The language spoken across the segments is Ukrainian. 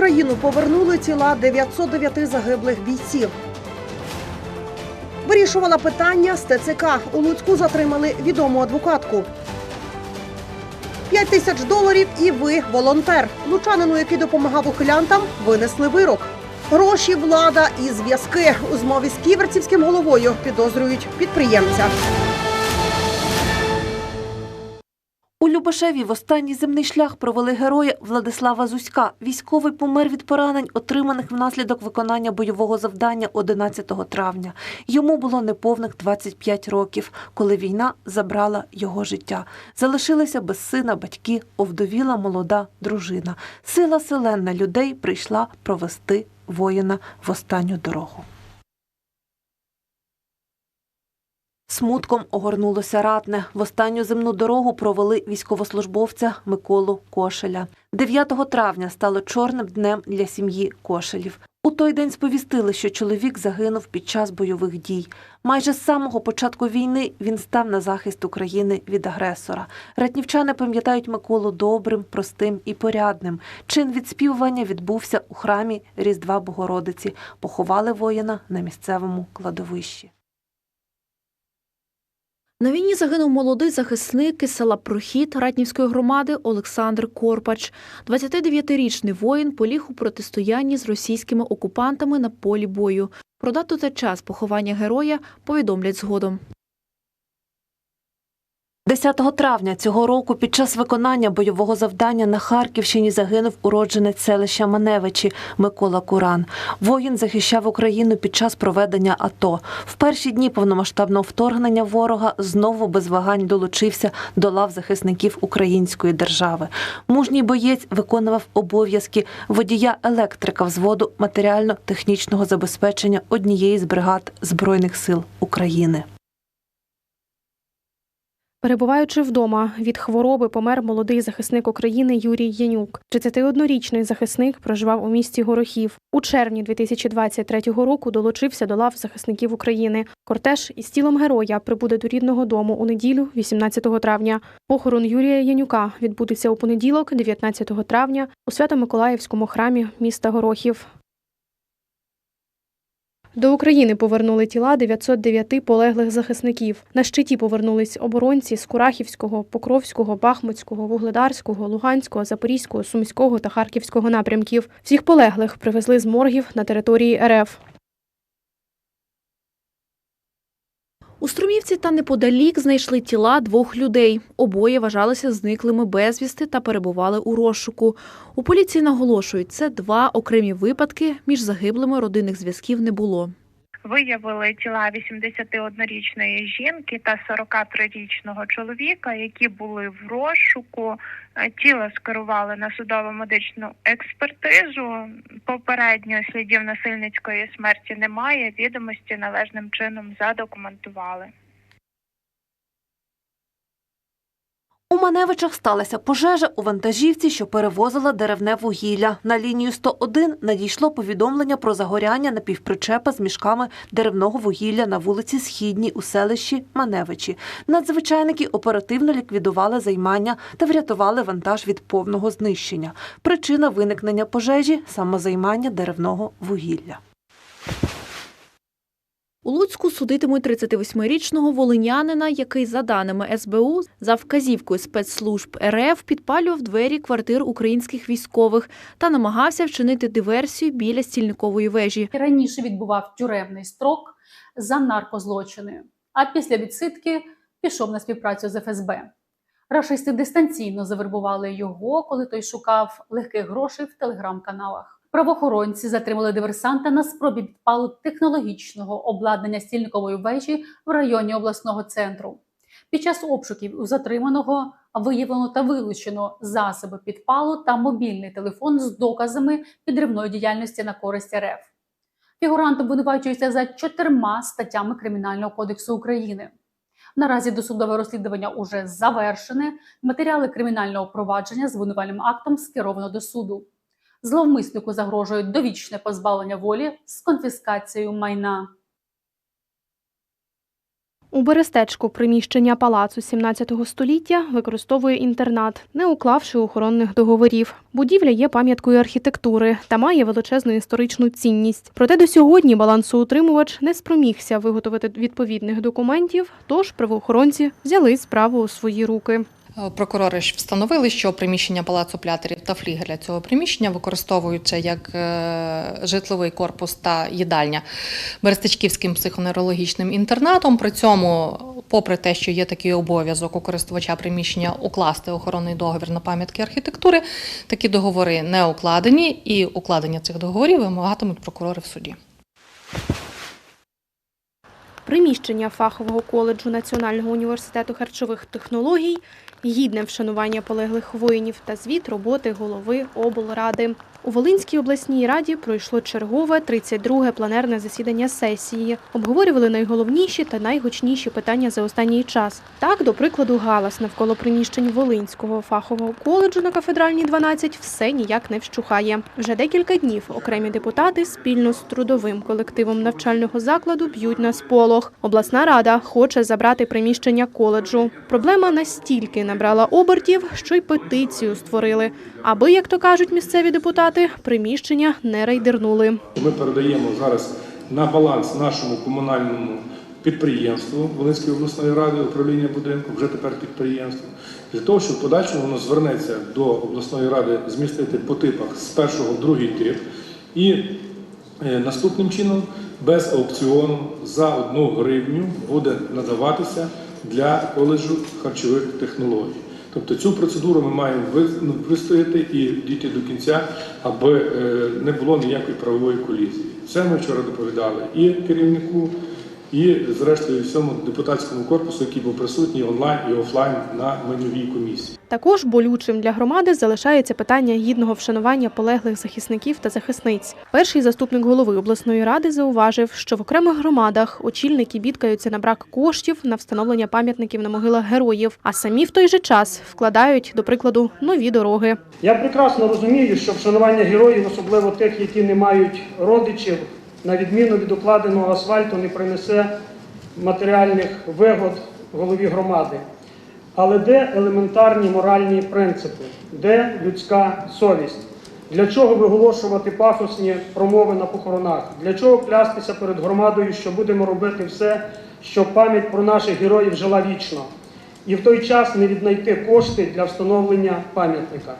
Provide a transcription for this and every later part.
Україну повернули тіла 909 загиблих бійців. Вирішувала питання з ТЦК. У Луцьку затримали відому адвокатку. 5 тисяч доларів і ви волонтер. Лучанину, який допомагав ухилянтам, винесли вирок. Гроші, влада і зв'язки у змові з ківерцівським головою підозрюють підприємця. Любашеві в останній земний шлях провели героя Владислава Зуська. Військовий помер від поранень, отриманих внаслідок виконання бойового завдання 11 травня. Йому було неповних 25 років, коли війна забрала його життя. Залишилися без сина батьки, овдовіла молода дружина. Сила селена людей прийшла провести воїна в останню дорогу. Смутком огорнулося ратне. В останню земну дорогу провели військовослужбовця Миколу Кошеля. 9 травня стало чорним днем для сім'ї Кошелів. У той день сповістили, що чоловік загинув під час бойових дій. Майже з самого початку війни він став на захист України від агресора. Ратнівчани пам'ятають Миколу добрим, простим і порядним. Чин відспівування відбувся у храмі Різдва Богородиці. Поховали воїна на місцевому кладовищі. На війні загинув молодий захисник із села Прохід Ратнівської громади Олександр Корпач. 29-річний воїн поліг у протистоянні з російськими окупантами на полі бою. Про дату та час поховання героя повідомлять згодом. 10 травня цього року під час виконання бойового завдання на Харківщині загинув уродженець селища Маневичі Микола Куран. Воїн захищав Україну під час проведення АТО. В перші дні повномасштабного вторгнення ворога знову без вагань долучився до лав захисників української держави. Мужній боєць виконував обов'язки водія електрика взводу матеріально-технічного забезпечення однієї з бригад Збройних сил України. Перебуваючи вдома від хвороби, помер молодий захисник України Юрій Янюк. 31-річний захисник проживав у місті Горохів. У червні 2023 року долучився до лав захисників України. Кортеж із тілом героя прибуде до рідного дому у неділю, 18 травня. Похорон Юрія Янюка відбудеться у понеділок, 19 травня, у Свято-Миколаївському храмі міста Горохів. До України повернули тіла 909 полеглих захисників. На щиті повернулись оборонці з Курахівського, Покровського, Бахмутського, Вугледарського, Луганського, Запорізького, Сумського та Харківського напрямків. Всіх полеглих привезли з моргів на території РФ. У Струмівці та неподалік знайшли тіла двох людей. Обоє вважалися зниклими безвісти та перебували у розшуку. У поліції наголошують, це два окремі випадки. Між загиблими родинних зв'язків не було. Виявили тіла 81-річної жінки та 43-річного чоловіка, які були в розшуку. Е, Тіло скерували на судово-медичну експертизу. Попередньо слідів насильницької смерті немає. Відомості належним чином задокументували. У Маневичах сталася пожежа у вантажівці, що перевозила деревне вугілля. На лінію 101 надійшло повідомлення про загоряння напівпричепа з мішками деревного вугілля на вулиці Східній у селищі Маневичі. Надзвичайники оперативно ліквідували займання та врятували вантаж від повного знищення. Причина виникнення пожежі самозаймання деревного вугілля. У Луцьку судитимуть 38-річного волинянина, який, за даними СБУ, за вказівкою спецслужб РФ підпалював двері квартир українських військових та намагався вчинити диверсію біля стільникової вежі. раніше відбував тюремний строк за наркозлочини, а після відсидки пішов на співпрацю з ФСБ. Рашисти дистанційно завербували його, коли той шукав легких грошей в телеграм-каналах. Правоохоронці затримали диверсанта на спробі підпалу технологічного обладнання стільникової вежі в районі обласного центру. Під час обшуків у затриманого виявлено та вилучено засоби підпалу та мобільний телефон з доказами підривної діяльності на користь РФ. Фігурант обвинувачується за чотирма статтями Кримінального кодексу України. Наразі досудове розслідування уже завершене. Матеріали кримінального провадження з винувальним актом скеровано до суду. Зловмиснику загрожує довічне позбавлення волі з конфіскацією майна. У Берестечку приміщення палацу 17 століття використовує інтернат, не уклавши охоронних договорів. Будівля є пам'яткою архітектури та має величезну історичну цінність. Проте до сьогодні балансоутримувач не спромігся виготовити відповідних документів, тож правоохоронці взяли справу у свої руки. Е, Прокурори ж встановили, що приміщення палацу плятерів та флігеля цього приміщення використовуються як е, житловий корпус та їдальня Берестичківським психоневрологічним інтернатом. При цьому, попри те, що є такий обов'язок у користувача приміщення укласти охоронний договір на пам'ятки архітектури, такі договори не укладені, і укладення цих договорів вимагатимуть прокурори в суді. Приміщення фахового коледжу Національного університету харчових технологій гідне вшанування полеглих воїнів та звіт роботи голови облради. У Волинській обласній раді пройшло чергове 32-ге планерне засідання сесії. Обговорювали найголовніші та найгучніші питання за останній час. Так, до прикладу, галас навколо приміщень Волинського фахового коледжу на кафедральній 12 все ніяк не вщухає. Вже декілька днів окремі депутати спільно з трудовим колективом навчального закладу б'ють на сполох. Обласна рада хоче забрати приміщення коледжу. Проблема настільки набрала обертів, що й петицію створили, аби, як то кажуть місцеві депутати, приміщення не рейдернули. Ми передаємо зараз на баланс нашому комунальному підприємству Волинської обласної ради управління будинку, вже тепер підприємство, для того, щоб в подальшому воно звернеться до обласної ради змістити по типах з першого в другий тип і е, наступним чином без аукціону за одну гривню буде надаватися для коледжу харчових технологій. Тобто цю процедуру ми маємо ну, вистояти і дійти до кінця, аби е, не було ніякої правової колізії. Це ми вчора доповідали і керівнику, і зрештою всьому депутатському корпусу, який був присутній онлайн і офлайн на майновій комісії. Також болючим для громади залишається питання гідного вшанування полеглих захисників та захисниць. Перший заступник голови обласної ради зауважив, що в окремих громадах очільники бідкаються на брак коштів на встановлення пам'ятників на могилах героїв, а самі в той же час вкладають, до прикладу, нові дороги. Я прекрасно розумію, що вшанування героїв, особливо тих, які не мають родичів, на відміну від укладеного асфальту, не принесе матеріальних вигод голові громади. Але де елементарні моральні принципи, де людська совість? Для чого виголошувати пафосні промови на похоронах? Для чого клястися перед громадою, що будемо робити все, щоб пам'ять про наших героїв жила вічно? І в той час не віднайти кошти для встановлення пам'ятника.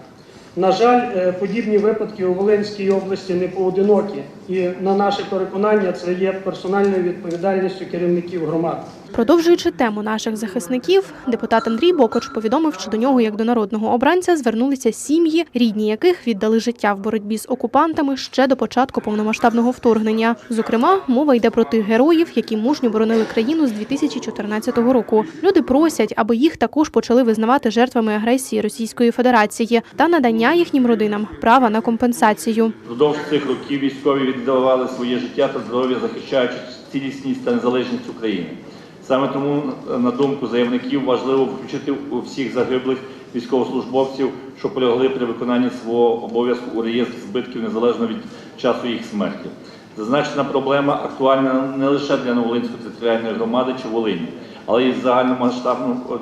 На жаль, е, подібні випадки у Волинській області не поодинокі, і на наше переконання це є персональною відповідальністю керівників громад. Продовжуючи тему наших захисників, депутат Андрій Бокоч повідомив, що до нього, як до народного обранця, звернулися сім'ї, рідні яких віддали життя в боротьбі з окупантами ще до початку повномасштабного вторгнення. Зокрема, мова йде про тих героїв, які мужньо боронили країну з 2014 року. Люди просять, аби їх також почали визнавати жертвами агресії Російської Федерації та надання їхнім родинам права на компенсацію. Впродовж цих років військові віддавали своє життя та здоров'я, захищаючи цілісність та незалежність України. Саме тому, на думку заявників, важливо включити всіх загиблих військовослужбовців, що полягли при виконанні свого обов'язку у реєстр збитків незалежно від часу їх смерті. Зазначена проблема актуальна не лише для Новолинської територіальної громади чи Волині, але й в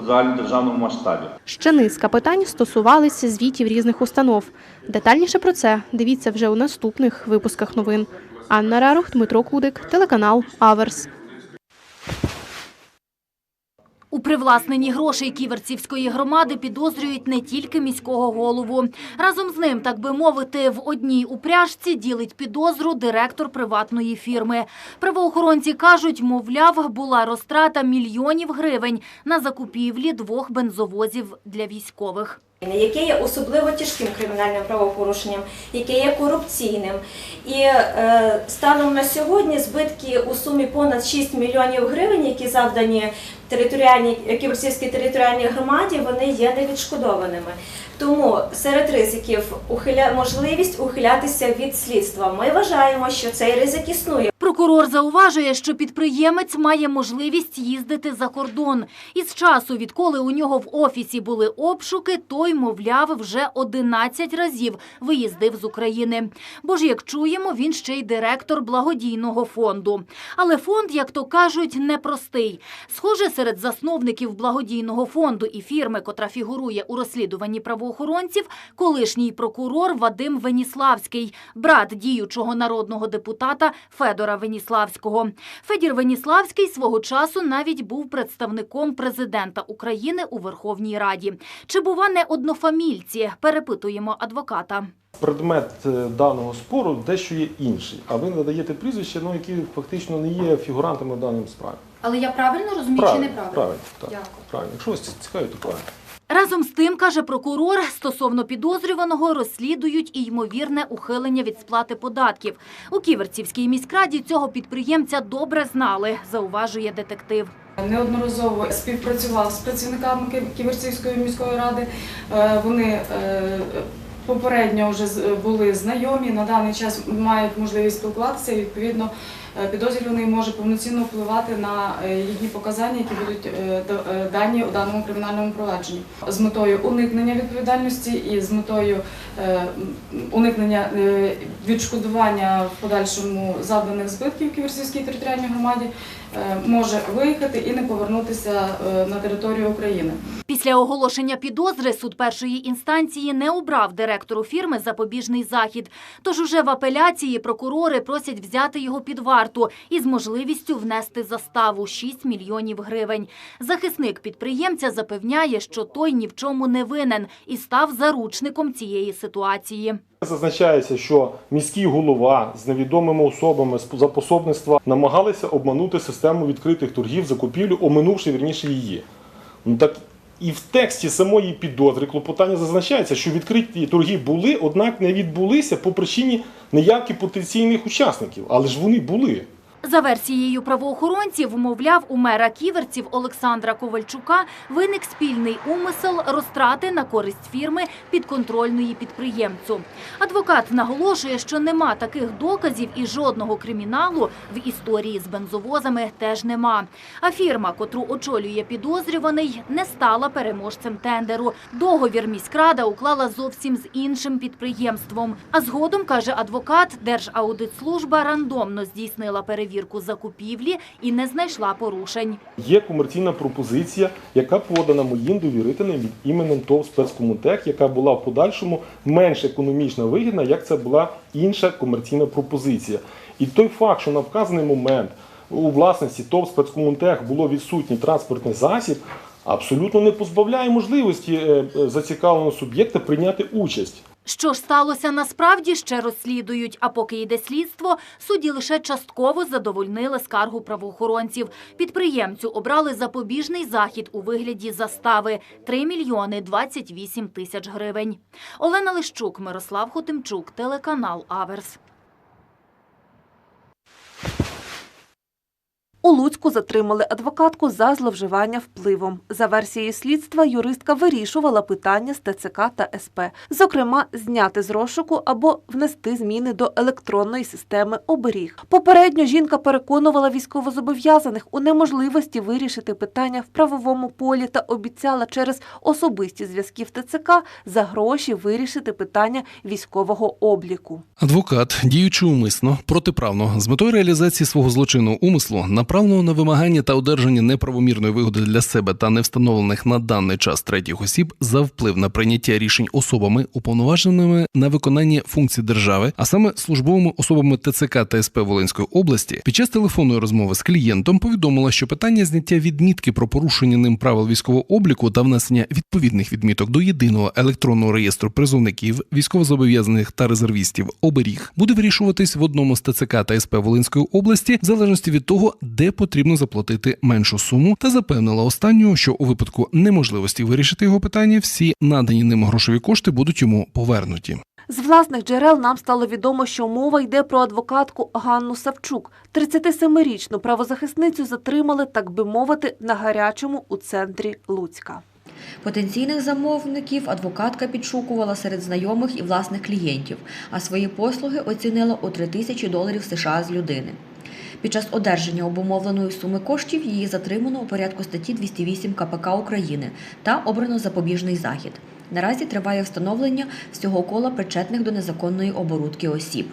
загальнодержавному масштабі. Ще низка питань стосувалися звітів різних установ. Детальніше про це дивіться вже у наступних випусках новин. Анна Рарух, Дмитро Кудик, телеканал Аверс. У привласненні грошей ківерцівської громади підозрюють не тільки міського голову. Разом з ним, так би мовити, в одній упряжці ділить підозру директор приватної фірми. Правоохоронці кажуть, мовляв, була розтрата мільйонів гривень на закупівлі двох бензовозів для військових. Яке є особливо тяжким кримінальним правопорушенням, яке є корупційним. І е, станом на сьогодні збитки у сумі понад 6 мільйонів гривень, які завдані територіальній Ківерцівській територіальній громаді, вони є невідшкодованими. Тому серед ризиків ухиля... можливість ухилятися від слідства. Ми вважаємо, що цей ризик існує. Прокурор зауважує, що підприємець має можливість їздити за кордон. Із часу, відколи у нього в офісі були обшуки, той, мовляв, вже 11 разів виїздив з України. Бо ж, як чуємо, він ще й директор благодійного фонду. Але фонд, як то кажуть, непростий. Схоже, серед засновників благодійного фонду і фірми, котра фігурує у розслідуванні правоохоронців, колишній прокурор Вадим Веніславський, брат діючого народного депутата Федора Веніславського. Федір Веніславський свого часу навіть був представником президента України у Верховній Раді. Чи бува не однофамільці? Перепитуємо адвоката. Предмет е, даного спору дещо є інший, а ви надаєте прізвища, ну, які фактично не є фігурантами в даному справі. Але я правильно розумію правильно, правильно, так, Дякую. правильно. Якщо вас цікавить, то правильно. Разом з тим, каже прокурор, стосовно підозрюваного розслідують і ймовірне ухилення від сплати податків. У Ківерцівській міськраді цього підприємця добре знали, зауважує детектив. Неодноразово співпрацював з працівниками Ківерцівської міської ради. Е, Вони е, попередньо вже з- були знайомі, на даний час мають можливість спілкуватися. Відповідно, е, підозрюваний може повноцінно впливати на е, їхні показання, які будуть е, да- е, дані у даному кримінальному провадженні з метою уникнення відповідальності і з метою е, уникнення е, відшкодування в подальшому завданих збитків Ківерцівській територіальній громаді е, може виїхати і не повернутися е, на територію України. Після оголошення підозри суд першої інстанції не обрав директору фірми запобіжний захід. Тож уже в апеляції прокурори просять взяти його під варту із можливістю внести заставу 6 мільйонів гривень. Захисник підприємця запевняє, що той ні в чому не винен і став заручником цієї ситуації. Зазначається, що міський голова з невідомими особами за пособництва намагалися обманути систему відкритих торгів, закупівлю, оминувши вірніше її. Ну так і в тексті самої підозри клопотання зазначається, що відкриті торги були, однак не відбулися по причині неявки потенційних учасників. Але ж вони були. За версією правоохоронців, мовляв, у мера ківерців Олександра Ковальчука виник спільний умисел розтрати на користь фірми підконтрольної підприємцю. Адвокат наголошує, що нема таких доказів і жодного криміналу в історії з бензовозами теж нема. А фірма, котру очолює підозрюваний, не стала переможцем тендеру. Договір міськрада уклала зовсім з іншим підприємством. А згодом, каже адвокат, Держаудитслужба рандомно здійснила перевірку закупівлі і не знайшла порушень. Є комерційна пропозиція, яка подана моїм довірителем від іменем ТОВ «Спецкомунтех», яка була в подальшому менш економічно вигідна, як це була інша комерційна пропозиція. І той факт, що на вказаний момент у власності ТОВ «Спецкомунтех» було відсутній транспортний засіб, абсолютно не позбавляє можливості е, е, зацікавленого суб'єкта прийняти участь. Що ж сталося насправді, ще розслідують. А поки йде слідство, судді лише частково задовольнили скаргу правоохоронців. Підприємцю обрали запобіжний захід у вигляді застави – 3 мільйони 28 тисяч гривень. Олена Лищук, Мирослав Хотимчук, телеканал Аверс. У Луцьку затримали адвокатку за зловживання впливом. За версією слідства, юристка вирішувала питання з ТЦК та СП, зокрема, зняти з розшуку або внести зміни до електронної системи оберіг. Попередньо жінка переконувала військовозобов'язаних у неможливості вирішити питання в правовому полі та обіцяла через особисті зв'язки в ТЦК за гроші вирішити питання військового обліку. Адвокат, діючи умисно, протиправно, з метою реалізації свого злочинного умислу, направленого на вимагання та одержання неправомірної вигоди для себе та невстановлених на даний час третіх осіб за вплив на прийняття рішень особами, уповноваженими на виконання функцій держави, а саме службовими особами ТЦК та СП Волинської області, під час телефонної розмови з клієнтом повідомила, що питання зняття відмітки про порушення ним правил військового обліку та внесення відповідних відміток до єдиного електронного реєстру призовників, військовозобов'язаних та резервістів оберіг буде вирішуватись в одному з ТЦК та СП Волинської області в залежності від того, де потрібно заплатити меншу суму, та запевнила останнього, що у випадку неможливості вирішити його питання, всі надані ним грошові кошти будуть йому повернуті. З власних джерел нам стало відомо, що мова йде про адвокатку Ганну Савчук. 37-річну правозахисницю затримали, так би мовити, на гарячому у центрі Луцька. Потенційних замовників адвокатка підшукувала серед знайомих і власних клієнтів, а свої послуги оцінила у 3 тисячі доларів США з людини. Під час одержання обумовленої суми коштів її затримано у порядку статті 208 КПК України та обрано запобіжний захід. Наразі триває встановлення всього кола причетних до незаконної оборудки осіб.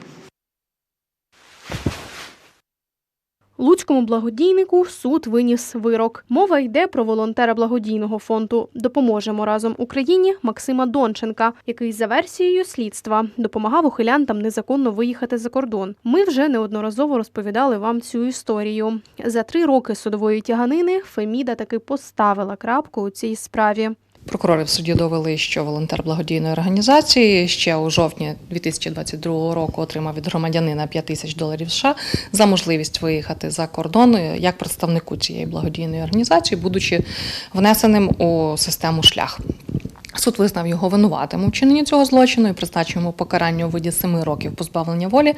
Луцькому благодійнику суд виніс вирок. Мова йде про волонтера благодійного фонду Допоможемо разом Україні Максима Донченка, який за версією слідства допомагав ухилянтам незаконно виїхати за кордон. Ми вже неодноразово розповідали вам цю історію. За три роки судової тяганини Феміда таки поставила крапку у цій справі. Прокурори в суді довели, що волонтер благодійної організації ще у жовтні 2022 року отримав від громадянина 5 тисяч доларів США за можливість виїхати за кордон як представнику цієї благодійної організації, будучи внесеним у систему шлях. Суд визнав його винуватим у вчиненні цього злочину і призначив йому покарання у виді 7 років позбавлення волі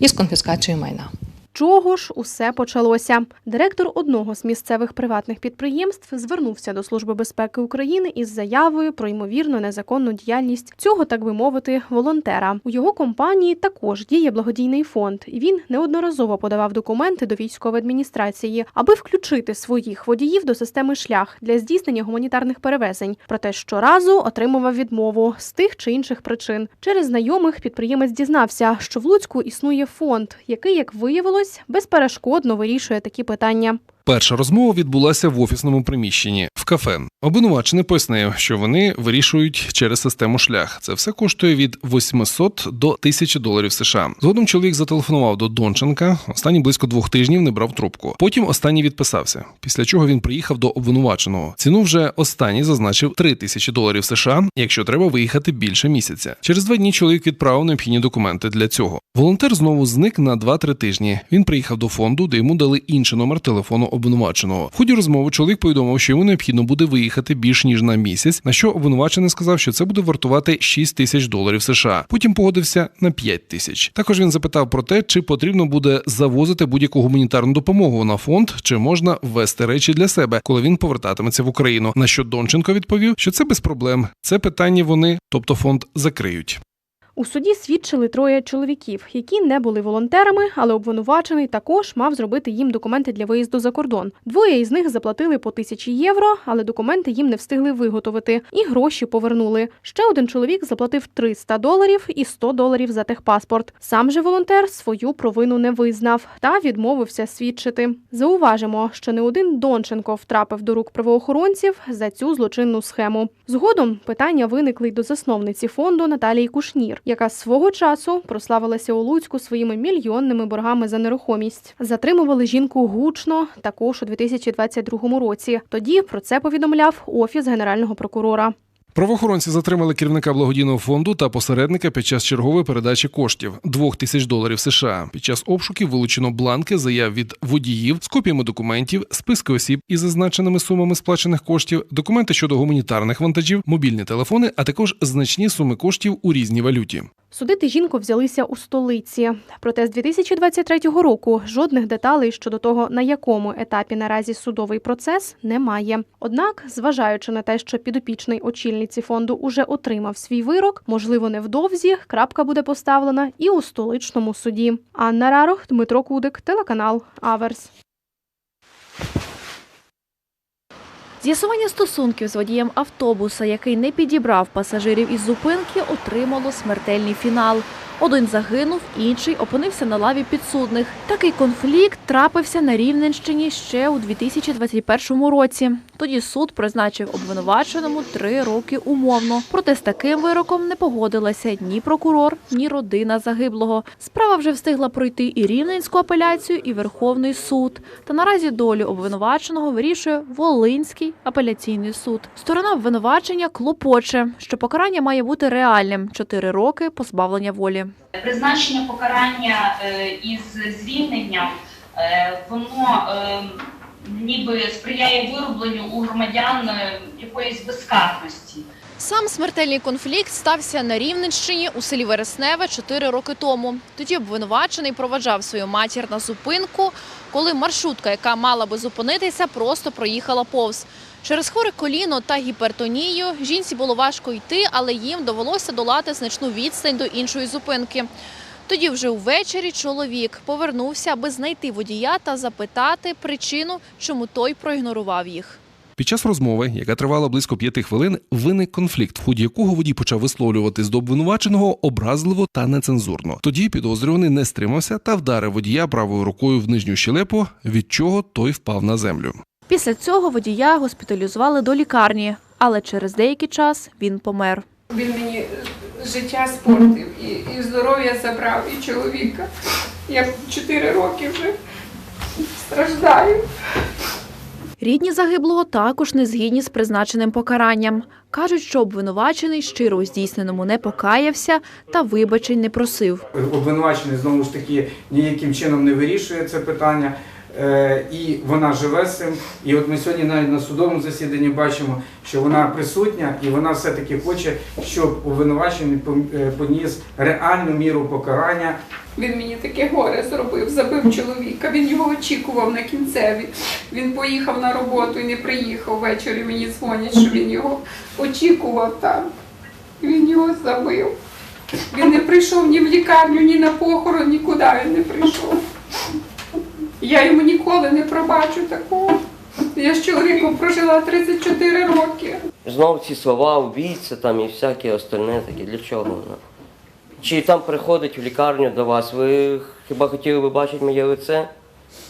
із конфіскацією майна. Чого ж усе почалося? Директор одного з місцевих приватних підприємств звернувся до Служби безпеки України із заявою про ймовірну незаконну діяльність цього, так би мовити, волонтера. У його компанії також діє благодійний фонд, він неодноразово подавав документи до військової адміністрації, аби включити своїх водіїв до системи шлях для здійснення гуманітарних перевезень. Проте щоразу отримував відмову з тих чи інших причин. Через знайомих підприємець дізнався, що в Луцьку існує фонд, який, як виявилось, безперешкодно вирішує такі питання. Перша розмова відбулася в офісному приміщенні в кафе. Обвинувачений пояснив, що вони вирішують через систему шлях. Це все коштує від 800 до 1000 доларів США. Згодом чоловік зателефонував до Донченка. Останній близько двох тижнів не брав трубку. Потім останній відписався. Після чого він приїхав до обвинуваченого. Ціну вже останній зазначив 3000 доларів США, якщо треба виїхати більше місяця. Через два дні чоловік відправив необхідні документи для цього. Волонтер знову зник на 2-3 тижні. Він приїхав до фонду, де йому дали інший номер телефону обвинуваченого. В ході розмови чоловік повідомив, що йому необхідно буде виїхати більш ніж на місяць. На що обвинувачений сказав, що це буде вартувати 6 тисяч доларів США. Потім погодився на 5 тисяч. Також він запитав про те, чи потрібно буде завозити будь-яку гуманітарну допомогу на фонд, чи можна ввести речі для себе, коли він повертатиметься в Україну. На що Донченко відповів, що це без проблем. Це питання вони, тобто фонд, закриють. У суді свідчили троє чоловіків, які не були волонтерами, але обвинувачений також мав зробити їм документи для виїзду за кордон. Двоє із них заплатили по тисячі євро, але документи їм не встигли виготовити і гроші повернули. Ще один чоловік заплатив 300 доларів і 100 доларів за техпаспорт. Сам же волонтер свою провину не визнав та відмовився свідчити. Зауважимо, що не один Донченко втрапив до рук правоохоронців за цю злочинну схему. Згодом питання виникли й до засновниці фонду Наталії Кушнір яка свого часу прославилася у Луцьку своїми мільйонними боргами за нерухомість. Затримували жінку гучно також у 2022 році. Тоді про це повідомляв офіс генерального прокурора. Правоохоронці затримали керівника благодійного фонду та посередника під час чергової передачі коштів 2 тисяч доларів США. Під час обшуків вилучено бланки заяв від водіїв з копіями документів, списки осіб із зазначеними сумами сплачених коштів, документи щодо гуманітарних вантажів, мобільні телефони, а також значні суми коштів у різній валюті. Судити жінку взялися у столиці. Проте з 2023 року жодних деталей щодо того, на якому етапі наразі судовий процес, немає. Однак, зважаючи на те, що підопічний очільниці фонду уже отримав свій вирок, можливо, невдовзі крапка буде поставлена і у столичному суді. Анна Рарох, Дмитро Кудик, телеканал Аверс. З'ясування стосунків з водієм автобуса, який не підібрав пасажирів із зупинки, отримало смертельний фінал. Один загинув, інший опинився на лаві підсудних. Такий конфлікт трапився на Рівненщині ще у 2021 році. Тоді суд призначив обвинуваченому три роки умовно. Проте з таким вироком не погодилася ні прокурор, ні родина загиблого. Справа вже встигла пройти і Рівненську апеляцію, і Верховний суд. Та наразі долю обвинуваченого вирішує Волинський апеляційний суд. Сторона обвинувачення клопоче, що покарання має бути реальним чотири роки позбавлення волі. Призначення покарання е, із звільненням е, воно е, ніби сприяє виробленню у громадян е, якоїсь безкарності. Сам смертельний конфлікт стався на Рівненщині у селі Вересневе чотири роки тому. Тоді обвинувачений проваджав свою матір на зупинку, коли маршрутка, яка мала би зупинитися, просто проїхала повз. Через хворе коліно та гіпертонію жінці було важко йти, але їм довелося долати значну відстань до іншої зупинки. Тоді вже увечері чоловік повернувся, аби знайти водія та запитати причину, чому той проігнорував їх. Під час розмови, яка тривала близько п'яти хвилин, виник конфлікт, в ході якого водій почав висловлюватись до обвинуваченого образливо та нецензурно. Тоді підозрюваний не стримався та вдарив водія правою рукою в нижню щелепу, від чого той впав на землю. Після цього водія госпіталізували до лікарні, але через деякий час він помер. Він мені життя спортив і, і здоров'я забрав, і чоловіка. Я чотири роки вже страждаю. Рідні загиблого також не згідні з призначеним покаранням. Кажуть, що обвинувачений щиро у здійсненому не покаявся та вибачень не просив. Обвинувачений знову ж таки ніяким чином не вирішує це питання. Е, І вона живе з цим. І от ми сьогодні навіть на судовому засіданні бачимо, що вона присутня і вона все-таки хоче, щоб обвинувачений е, поніс реальну міру покарання. Він мені таке горе зробив, забив чоловіка. Він його очікував на кінцеві. Він поїхав на роботу і не приїхав ввечері. Мені дзвонять, що він його очікував там. Він його забив. Він не прийшов ні в лікарню, ні на похорон, нікуди він не прийшов. Я йому ніколи не пробачу такого. Я з чоловіком прожила 34 роки. Знову ці слова, убійця там і всяке остальне таке. Для чого воно? Чи там приходить в лікарню до вас, ви хіба хотіли би бачити моє лице?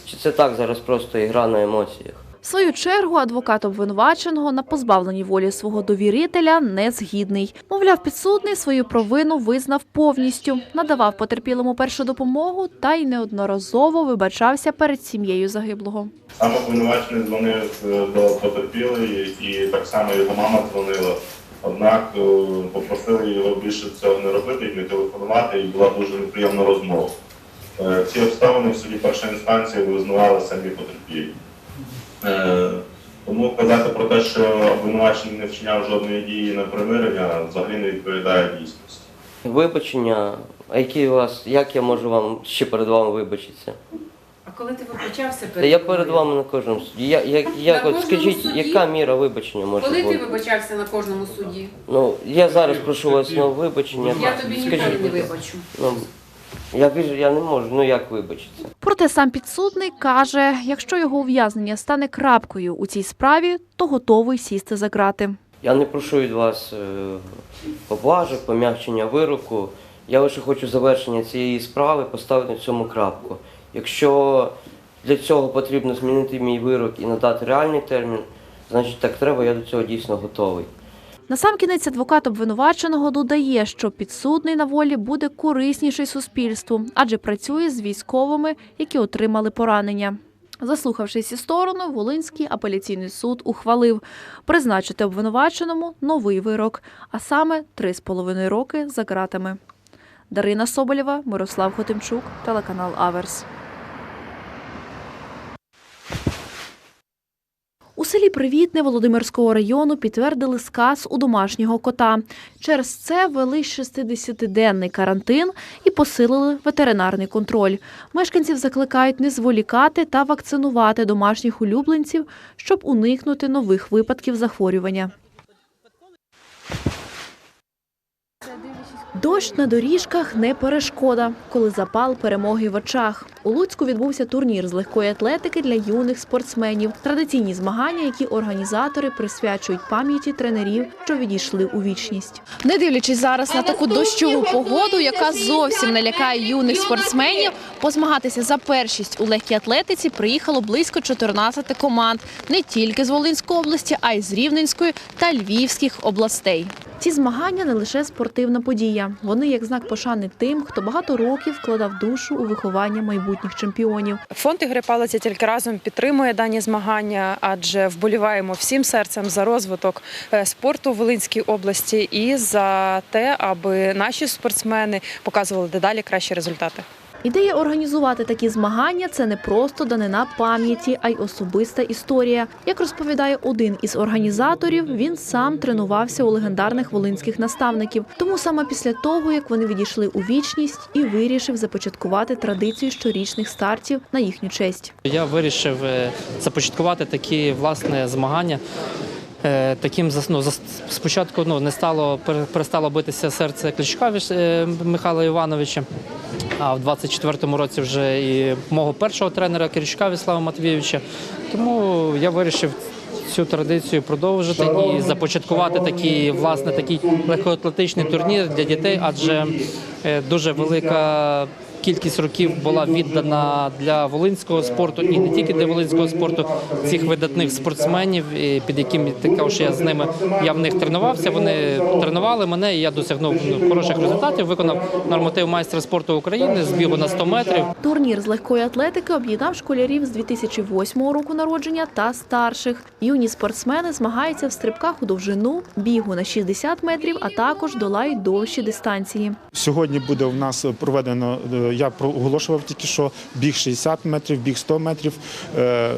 Чи це так зараз просто ігра на емоціях? В свою чергу адвокат обвинуваченого на позбавленні волі свого довірителя не згідний. Мовляв, підсудний свою провину визнав повністю, надавав потерпілому першу допомогу та й неодноразово вибачався перед сім'єю загиблого. Сам обвинувачений дзвонив е, до потерпілої, і так само його мама дзвонила. Однак е, попросили його більше цього не робити і не телефонувати, і була дуже неприємна розмова. Е, Ці обставини в суді першої інстанції визнавали самі потерпілі. Е, Тому казати про те, що обвинувачений не вчиняв жодної дії на примирення, взагалі не відповідає дійсності. Вибачення, а які у вас, як я можу вам ще перед вами вибачитися? А коли ти вибачався Та я перед вами на кожному суді. Я, як, як, На от, кожному скажіть, суді? яка міра вибачення може Коли ти бути? вибачався на кожному суді? Ну, я зараз прошу вас на вибачення. Я тобі ніколи не вибачу. Ну, я вижу, я не можу, ну як вибачитися? Проте сам підсудний каже, якщо його ув'язнення стане крапкою у цій справі, то готовий сісти за грати. Я не прошу від вас е, поблажок, пом'якчення вироку. Я лише хочу завершення цієї справи поставити на цьому крапку. Якщо для цього потрібно змінити мій вирок і надати реальний термін, значить так треба, я до цього дійсно готовий. Насамкінець адвокат обвинуваченого додає, що підсудний на волі буде корисніший суспільству, адже працює з військовими, які отримали поранення. Заслухавшись сторону, Волинський апеляційний суд ухвалив призначити обвинуваченому новий вирок, а саме три з половиною роки за ґратами. Дарина Соболєва, Мирослав Хотимчук, телеканал Аверс. У селі Привітне Володимирського району підтвердили сказ у домашнього кота. Через це ввели 60-денний карантин і посилили ветеринарний контроль. Мешканців закликають не зволікати та вакцинувати домашніх улюбленців, щоб уникнути нових випадків захворювання. Дощ на доріжках не перешкода, коли запал перемоги в очах. У Луцьку відбувся турнір з легкої атлетики для юних спортсменів. Традиційні змагання, які організатори присвячують пам'яті тренерів, що відійшли у вічність. Не дивлячись зараз на таку дощову погоду, яка зовсім не лякає юних спортсменів, позмагатися за першість у легкій атлетиці приїхало близько 14 команд не тільки з Волинської області, а й з Рівненської та Львівських областей. Ці змагання не лише спортивна подія. Вони як знак пошани тим, хто багато років вкладав душу у виховання майбутніх чемпіонів. Фонд Ігри Палиця тільки разом підтримує дані змагання, адже вболіваємо всім серцем за розвиток е, спорту в Волинській області і за те, аби наші спортсмени показували дедалі кращі результати. Ідея організувати такі змагання це не просто данина пам'яті, а й особиста історія. Як розповідає один із організаторів, він сам тренувався у легендарних волинських наставників. Тому саме після того, як вони відійшли у вічність, і вирішив започаткувати традицію щорічних стартів на їхню честь. Я вирішив е, започаткувати такі власне змагання таким зас- ну, спочатку ну, не стало пере- перестало битися серце Кличка е, Михайла Івановича. А в 24-му році вже і мого першого тренера Киричка Віслава Матвійовича. Тому я вирішив цю традицію продовжити і започаткувати такий, власне, такий легкоатлетичний турнір для дітей, адже е, дуже велика. Кількість років була віддана для волинського спорту і не тільки для волинського спорту цих видатних спортсменів, під якими також я з ними я в них тренувався. Вони тренували мене, і я досягнув ну, хороших результатів. Виконав норматив майстра спорту України з бігу на 100 метрів. Турнір з легкої атлетики об'єднав школярів з 2008 року народження та старших. Юні спортсмени змагаються в стрибках у довжину, бігу на 60 метрів, а також долають довші дистанції. Сьогодні буде у нас проведено, е, я оголошував тільки що біг 60 метрів, біг 100 метрів, е,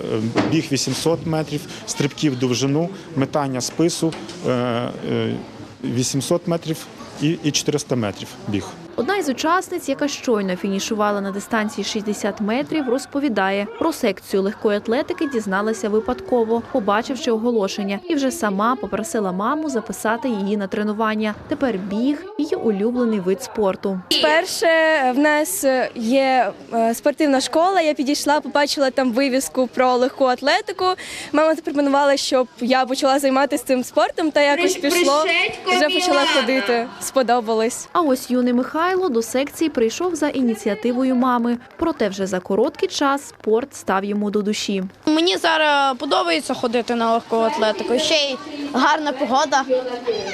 біг 800 метрів, стрибків довжину, метання спису е, е, 800 метрів і 400 метрів біг. Одна із учасниць, яка щойно фінішувала на дистанції 60 метрів, розповідає про секцію легкої атлетики. Дізналася випадково, побачивши оголошення, і вже сама попросила маму записати її на тренування. Тепер біг її улюблений вид спорту. Перше в нас є е, спортивна школа. Я підійшла, побачила там вивіску про легку атлетику. Мама запропонувала, щоб я почала займатися цим спортом, та якось пішло. Вже почала ходити. Сподобалось. А ось юний Михайло до секції прийшов за ініціативою мами. Проте вже за короткий час спорт став йому до душі. Мені зараз подобається ходити на легку атлетику. Ще й гарна погода,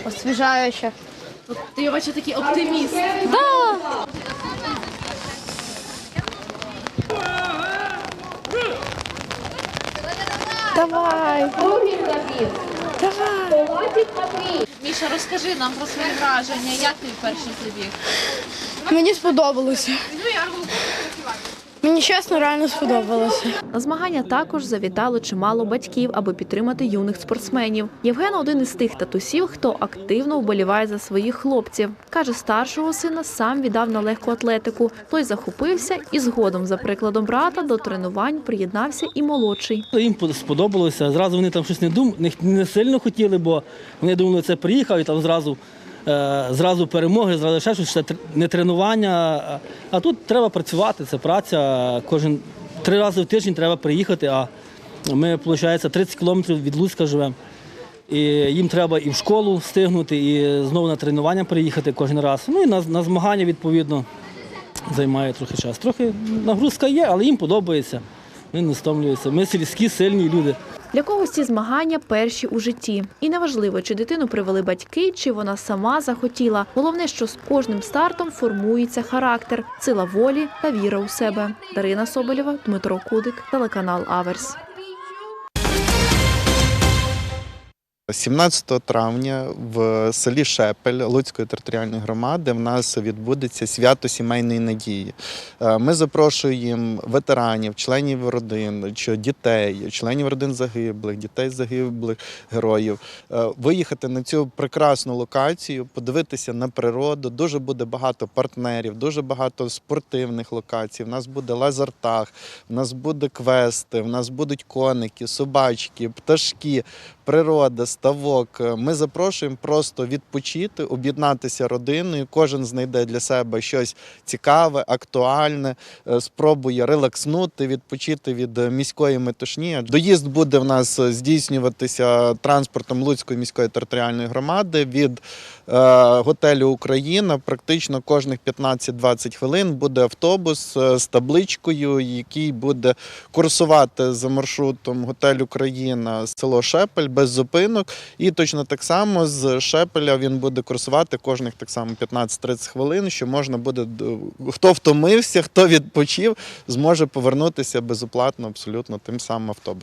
освіжаюча. Ти я бачу такий оптиміст. Да. Давай. Міша, розкажи нам про свої враження. Як ти вперше забіг? Мені сподобалося. Мені чесно, реально сподобалося. На змагання також завітало чимало батьків, аби підтримати юних спортсменів. Євген один із тих татусів, хто активно вболіває за своїх хлопців. Каже, старшого сина сам віддав на легку атлетику. Той захопився і згодом, за прикладом брата, до тренувань приєднався і молодший. Їм сподобалося. Зразу вони там щось не дум, не, не сильно хотіли, бо вони думали, це приїхав і там зразу, зразу перемоги, зразу ще щось, це не тренування. А, а тут треба працювати, це праця. Кожен три рази в тиждень треба приїхати, а ми, виходить, 30 кілометрів від Луцька живемо. І їм треба і в школу встигнути, і знову на тренування приїхати кожен раз. Ну і на, на змагання, відповідно, займає трохи час. Трохи нагрузка є, але їм подобається. Вони не стомлюються. Ми сільські, сильні люди. Для когось ці змагання перші у житті. І неважливо, чи дитину привели батьки, чи вона сама захотіла. Головне, що з кожним стартом формується характер, сила волі та віра у себе. Дарина Соболєва, Дмитро Кудик, телеканал Аверс. 17 травня в селі Шепель Луцької територіальної громади в нас відбудеться свято сімейної надії. Е, Ми запрошуємо ветеранів, членів родин, дітей, членів родин загиблих, дітей загиблих героїв е, виїхати на цю прекрасну локацію, подивитися на природу. Дуже буде багато партнерів, дуже багато спортивних локацій. У нас буде лазертаг, у нас буде квести, у нас будуть коники, собачки, пташки природа, ставок. Ми запрошуємо просто відпочити, об'єднатися родиною. Кожен знайде для себе щось цікаве, актуальне, е, спробує релакснути, відпочити від е, міської метушні. Доїзд буде в нас здійснюватися транспортом Луцької міської територіальної громади від е, готелю Україна. Практично кожних 15-20 хвилин буде автобус е, з табличкою, який буде курсувати за маршрутом готель Україна село Шепель без зупинок. І точно так само з Шепеля він буде курсувати кожних так само 15-30 хвилин, що можна буде хто втомився, хто відпочив, зможе повернутися безоплатно абсолютно тим самим автобусом.